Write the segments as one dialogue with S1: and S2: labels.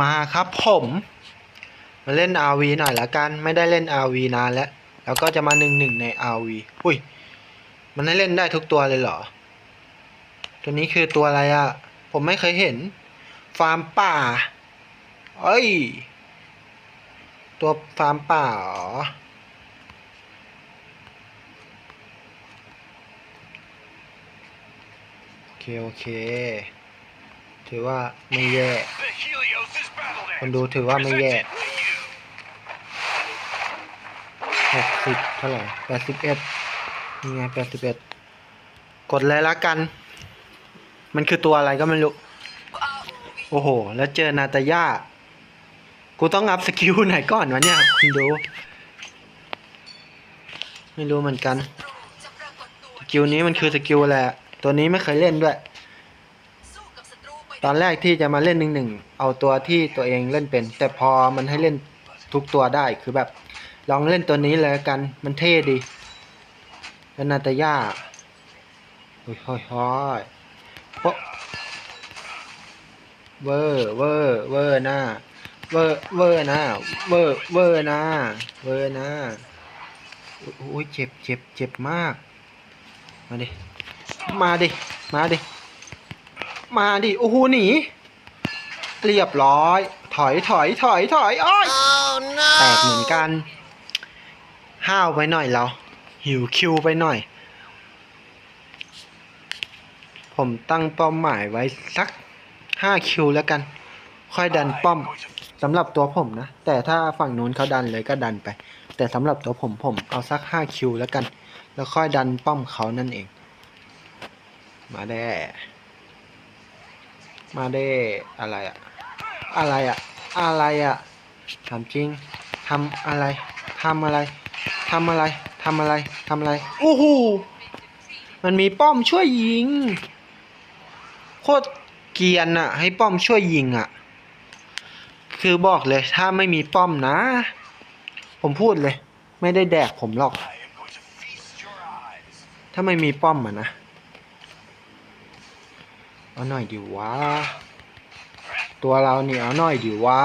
S1: มาครับผมมาเล่น RV หน่อยละกัน ไม่ได้เล่น RV นานแล้ว แล้วก็จะมาหนึ่งหนึ่งใน RV อุ้ย มันให้เล่นได้ทุกตัวเลยเหรอ ตัวนี้คือตัวอะไรอะผมไม่เคยเห็น ฟาร์มป่า เอ้ย ตัวฟาร์มป่าเหรอโอเค โอเค ถือว่าไม่แย่ คนดูถือว่าไม่แย่หกสิบเท่าไหร่แปดสิบเอ็ดนี่ไงแปดสิบเอ็ดกดเลยละกัน มันคือตัวอะไรก็ไม่รู้ โอ้โห แล้วเจอนาตาย่า กูต้องอัพสกิลไหนก่อนวะเนี่ยคุณดู ไม่รู้เหมือนกัน สกิลนี้มันคือสกิลอะไรอะตัวนี้ไม่เคยเล่นด้วย ตอนแรกที่จะมาเล่นหนึ่งหนึ่งเอาตัวที่ตัวเองเล่นเป็น แต่พอมันให้เล่นทุกตัวได้คือแบบ ลองเล่นตัวนี้เลยกันมันเท่ดีแล้วนาตาย่าโอ้ยฮ้อยฮ้อยโป๊ะเวอร์เวอร์เวอร์หน้าเวอร์เวอร์หน้าเวอร์เวอร์หน้าเวอร์หน้าโอ้ยเจ็บเจ็บเจ็บมาก มาดิ มาดิ มาดิ มาดิโอ้โหหนี เรียบร้อย ถอยถอยถอยถอยอ้อยแตกเหมือนกัน ห้าวไปหน่อยเรา หิวคิวไปหน่อย ผมตั้งเป้าหมายไว้สักห้าคิวแล้วกัน ค่อยดันป้อมสำหรับตัวผมนะ แต่ถ้าฝั่งนู้นเขาดันเลยก็ดันไป แต่สำหรับตัวผมผมเอาสักห้าคิวแล้วกัน แล้วค่อยดันป้อมเขานั่นเอง มาแด้ มาได้อะไรอะอะไรอะอะไรอะถามจริงทำอะไรทำอะไรทำอะไรทำอะไรทำอะไรโอ้โหมันมีป้อมช่วยยิง โคตรเกียนอะให้ป้อมช่วยยิงอะคือบอกเลยถ้าไม่มีป้อมนะ ผมพูดเลย ไม่ได้แดกผมหรอก ถ้าไม่มีป้อมอะนะ เอาหน่อยดิวะ ตัวเราเนี่ยเอาหน่อยดิวะ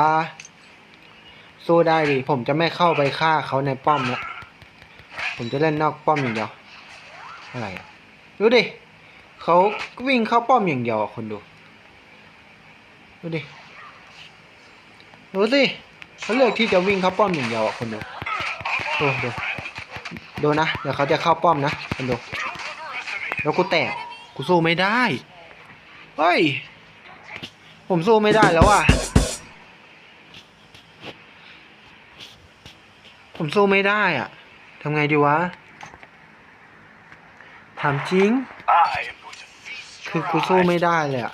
S1: สู้ได้ดิ ผมจะไม่เข้าไปฆ่าเขาในป้อมละผมจะเล่นนอกป้อมอย่างเดียว อะไรดูดิเขาวิ่งเข้าป้อมอย่างเดียวคนดู ดูดิ ดูสิเขาเลือกที่จะวิ่งเข้าป้อมอย่างเดียวคนดูดูดูดูนะ เดี๋ยวเขาจะเข้าป้อมนะคนดู แล้วกูแตก กูสู้ไม่ได้ เฮ้ย ผมสู้ไม่ได้แล้วอะ ผมสู้ไม่ได้อะทำไงดีวะ ถามจริง คือกูสู้ไม่ได้เลยอะ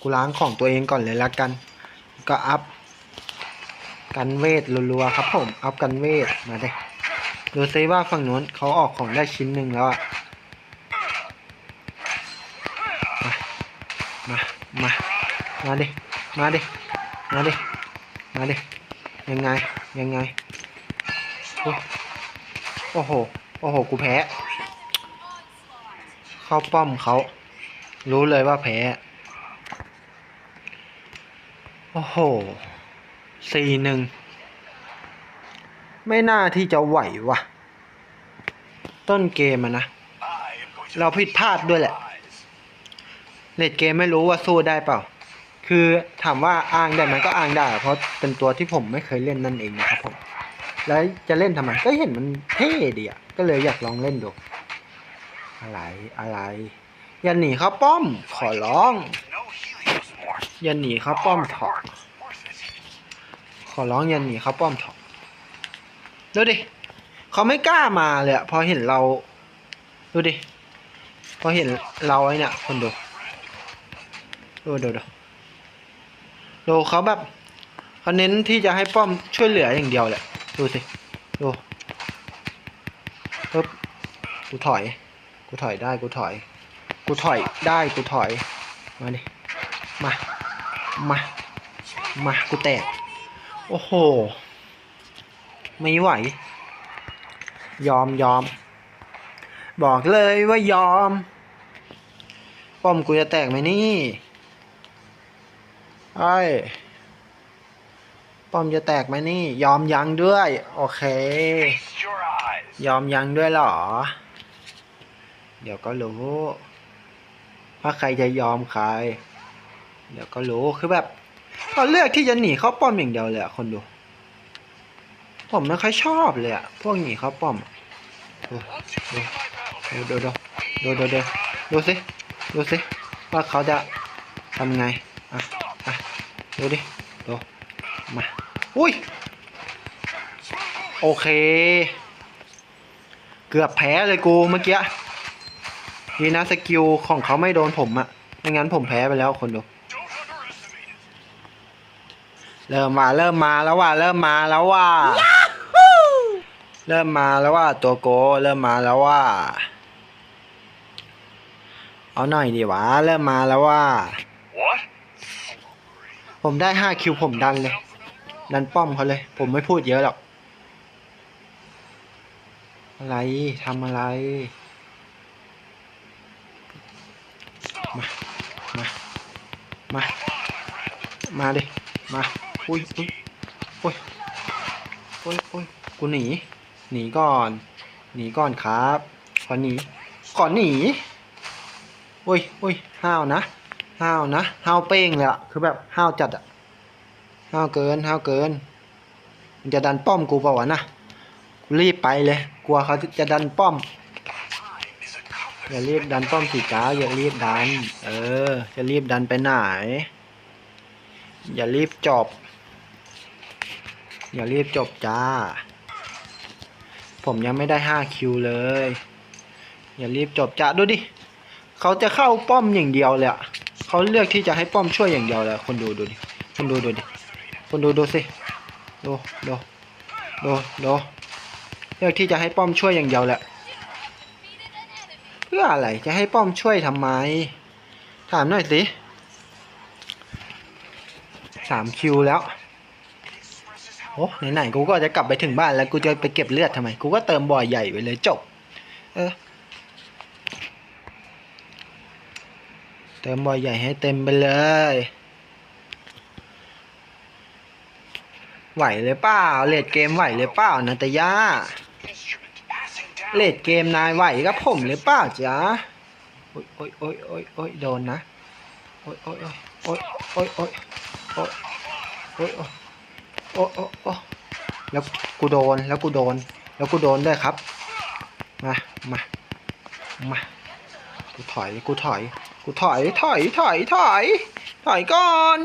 S1: กูล้างของตัวเองก่อนเลยละกัน ก็อัพ กันเวทรัวๆครับผม อัพกันเวท มาเลยดูซิว่าฝั่งนู้นเขาออกของได้ชิ้นหนึ่งแล้วอะ มา มาดิ มาดิ มาดิ มาดิ ยังไง ยังไงโอ้โอ้โห โอ้โห กูแพ้ เข้าป้อมเขา รู้เลยว่าแพ้ โอ้โห สี่หนึ่ง ไม่น่าที่จะไหวว่ะ ต้นเกมอะนะ เราผิดพลาดด้วยแหละ เลดเกมไม่รู้ว่าสู้ได้เปล่า คือถามว่าอ้างได้ไหมก็อ้างได้ เพราะเป็นตัวที่ผมไม่เคยเล่นนั่นเองนะครับผม แล้วจะเล่นทำไม ก็เห็นมันเท่ดีอะ ก็เลยอยากลองเล่นดู อะไรอะไร อย่าหนีเขาป้อม ขอร้อง อย่าหนีเขาป้อมถอะขอร้องอย่าหนีเขาป้อมถอะดูดิเขาไม่กล้ามาเลยอะพอเห็นเรา ดูดิ พอเห็นเราไอ้เนี่ยคนดู ดูดูดูดูเขาแบบเขาเน้นที่จะให้ป้อมช่วยเหลืออย่างเดียวแหละ ดูสิ ดูปึ๊บกูถอย กูถอยได้ กูถอย กูถอยได้ กูถอย มาดิ มา มา มา กูแตก โอ้โห ไม่ไหว ยอมยอม บอกเลยว่ายอม ป้อมกูจะแตกไหมนี่ เอ้ยป้อมจะแตกไหมนี่ ยอมยังด้วย โอเค ยอมยังด้วยเหรอ เดี๋ยวก็รู้ ว่าใครจะยอมใคร เดี๋ยวก็รู้คือแบบเขาเลือกที่จะหนีเข้าป้อมอย่างเดียวเลยอะคนดู ผมไม่ค่อยชอบเลยอะพวกหนีเข้าป้อมดูดูดูดูดูดูดูดูสิดูสิว่าเขาจะทำไงอะ ดูดิดูมา อุ้ย โอเค เกือบแพ้เลยกูเมื่อกี้ดีนะสกิลของเขาไม่โดนผมอะไม่งั้นผมแพ้ไปแล้วคนดู
S2: don't underestimate it.
S1: เริ่มมาเริ่มมาแล้วว่า เริ่มมาแล้วว่า เริ่มมาแล้วว่าตัวโกเริ่มมาแล้วว่า เอาหน่อยดีวะเริ่มมาแล้วว่า
S2: What?
S1: ผมได้ห้าคิวผมดันเลย ดันป้อมเขาเลย ผมไม่พูดเยอะหรอก อะไรทำอะไร มา มา มา มาดิ มา อุ้ยอุ้ยอุ้ยอุ้ยอุ้ยกูหนี หนีก่อน หนีก่อนครับ ขอหนี ขอหนีอุ้ยอุ้ยห้าวนะ ห้าวนะห้าวเป้งเลยอะคือแบบห้าวจัดอะห้าวเกินห้าวเกิน มันจะดันป้อมกูเปล่าวะนะกูรีบไปเลย กลัวเขาจะดันป้อม อย่ารีบดันป้อมสีก้าอย่ารีบดัน เออ จะรีบดันไปไหน อย่ารีบจบ อย่ารีบจบจ้า ผมยังไม่ได้ห้าคิวเลย อย่ารีบจบจ้าดูดิ เขาจะเข้าป้อมอย่างเดียวเลยอะ เขาเลือกที่จะให้ป้อมช่วยอย่างเดียวเลยคนดูดูดิคนดูดูดิคนดูดูสิดูดูดูดูเลือกที่จะให้ป้อมช่วยอย่างเดียวแหละเพื่ออะไรจะให้ป้อมช่วยทำไม ถามหน่อยสิสามคิวแล้วโอ้ไหนๆกูก็จะกลับไปถึงบ้านแล้วกูจะไปเก็บเลือดทำไม กูก็เติมบ่อใหญ่ไปเลยจบ เออ ติมบ่อใหญ่ให้เต็มไปเลย ไหวเลยเปล่าเลดเกมไหวเลยเปล่านาตยาเลดเกมนายไหวกับผมหรือเปล่าจ๊ะโอ้ยโอ้ยโอ้ยโอ้ยโอ้ยโดนนะโอ้ยโอ้ยโอ้ยโอ้ยโอ้ยโอ้ยโอ้ยโอ้ยโอ้ยโอ้ยโอ้ยแล้วกูโดนแล้วกูโดน แล้วกูโดนด้วยครับ มามามากูถอยกูถอย กูถอยถอยถอยถอยถอยก่อน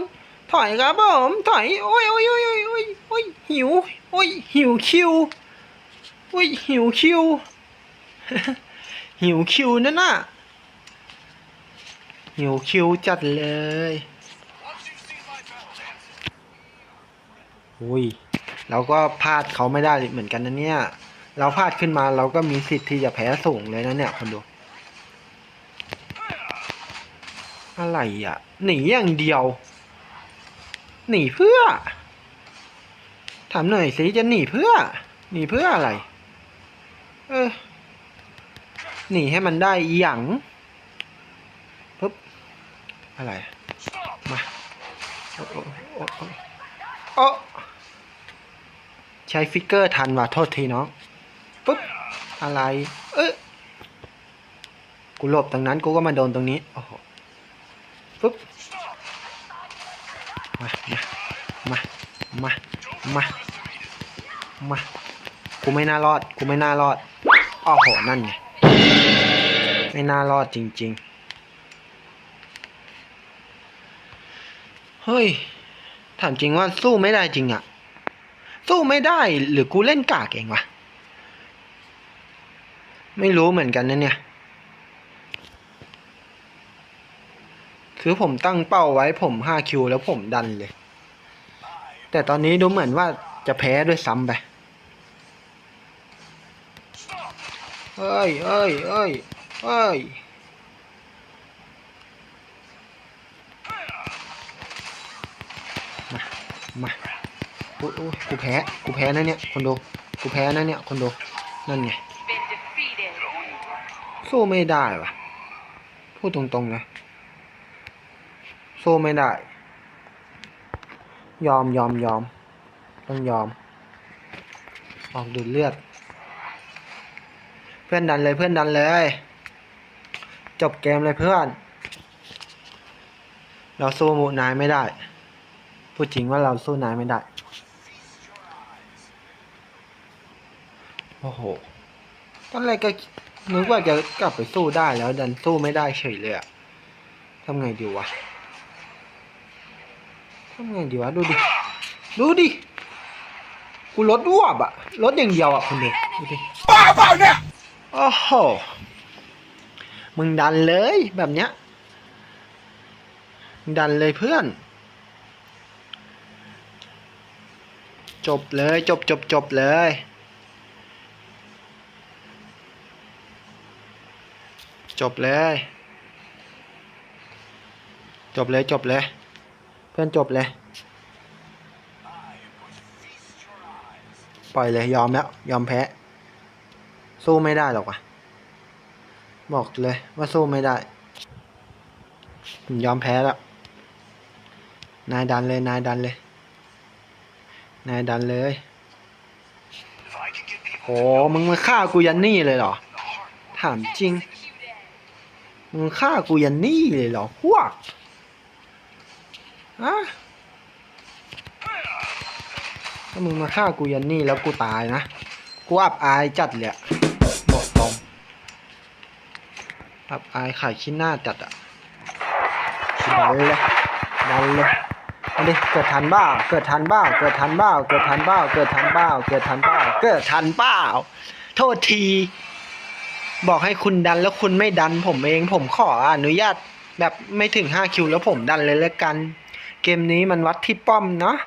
S1: ถอยครับผมถอยโอ้ยโอ้ยโอ้ยโอ้ยโอ้ยโอ้ยหิวโอ้ยหิวคิวโอ้ยหิวคิวหิวคิวนั่นน่ะหิวคิวจัดเลยอุ้ยเราก็พลาดเขาไม่ได้เหมือนกันนะเนี่ย เราพลาดขึ้นมาเราก็มีสิทธิ์ที่จะแพ้สูงเลยนะเนี่ยคนดู อะไรอะ หนีอย่างเดียว หนีเพื่อ ถามหน่อยสิจะหนีเพื่อ หนีเพื่ออะไร เออ หนีให้มันได้อีหยังปุ๊บ อะไร มา โอ้โอ้ใช้ฟิกเกอร์ทันว่ะโทษทีน้องปุ๊บ อะไร เอ๊ะกูหลบตรงนั้นกูก็มาโดนตรงนี้ โอ้โห ปุ๊บมามามามามามากูไม่น่ารอดกูไม่น่ารอดอ้โหนั่นไงไม่น่ารอดจริง ๆ เฮ้ย ถามจริงว่าสู้ไม่ได้จริงอะสู้ไม่ได้หรือกูเล่นกากเองวะ ไม่รู้เหมือนกันนะเนี่ย คือผมตั้งเป้าไว้ผมห้าคิวแล้วผมดันเลย แต่ตอนนี้ดูเหมือนว่าจะแพ้ด้วยซ้ำไป เอ้ยเอ้ยเอ้ยเอ้ยมา มาอุ๊ยอุ๊ยกูแพ้ กูแพ้นะเนี่ยคนดูกูแพ้นะเนี่ยคนดูนั่นไง สู้ไม่ได้วะพูดตรงๆนะ สู้ไม่ได้ ยอมยอมยอม ต้องยอม ออกดูดเลือด เพื่อนดันเลยเพื่อนดันเลย จบเกมเลยเพื่อน เราสู้หมูนายไม่ได้ พูดจริงว่าเราสู้นายไม่ได้ โอ้โห ตอนแรกก็นึกว่าจะกลับไปสู้ได้แล้วดันสู้ไม่ได้เฉยเลยอะทำไงดีวะ ทำไงดีวะดูดิ ดูดิ กูลดรวบอะลดอย่างเดียวอะคุณดูดูดิ
S2: บ้าเปล่าเนี่ย
S1: โอ้โหมึงดันเลยแบบเนี้ยมึงดันเลยเพื่อน จบเลยจบจบจบเลยจบเลย จบเลย จบเลย เพื่อนจบเลย ปล่อยเลยยอมแล้ว ยอมแพ้ สู้ไม่ได้หรอกว่ะ บอกเลยว่าสู้ไม่ได้ผมยอมแพ้แล้ว นายดันเลย นายดันเลย นายดันเลย
S2: If I can get people
S1: โหมึงมาฆ่ากูยันนี่เลยเหรอ ถามจริง มึงฆ่ากูยันนี่เลยเหรอพวก อะถ้ามึงมาฆ่ากูยันนี่แล้วกูตายนะ กูอับอายจัดเลยะบอกตรงอับอายขายขี้หน้าจัดอะดันเลยดันเลยมาดิเกิดทันบ้า เกิดทันบ้า เกิดทันบ้า เกิดทันบ้า เกิดทันบ้า เกิดทันบ้า เกิดทันบ้า โทษที บอกให้คุณดันแล้วคุณไม่ดันผมเอง ผมขออนุญาตแบบไม่ถึงห้าคิวแล้วผมดันเลยแล้วกัน เกมนี้มันวัดที่ป้อมเนาะ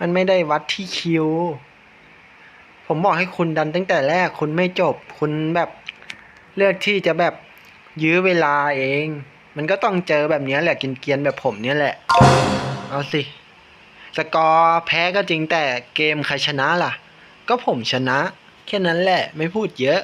S1: มันไม่ได้วัดที่คิว ผมบอกให้คุณดันตั้งแต่แรกคุณไม่จบ คุณแบบเลือกที่จะแบบยื้อเวลาเอง มันก็ต้องเจอแบบนี้แหละกินเกียนๆแบบผมเนี่ยแหละ เอาสิ สกอร์แพ้ก็จริงแต่เกมใครชนะล่ะ ก็ผมชนะ แค่นั้นแหละไม่พูดเยอะ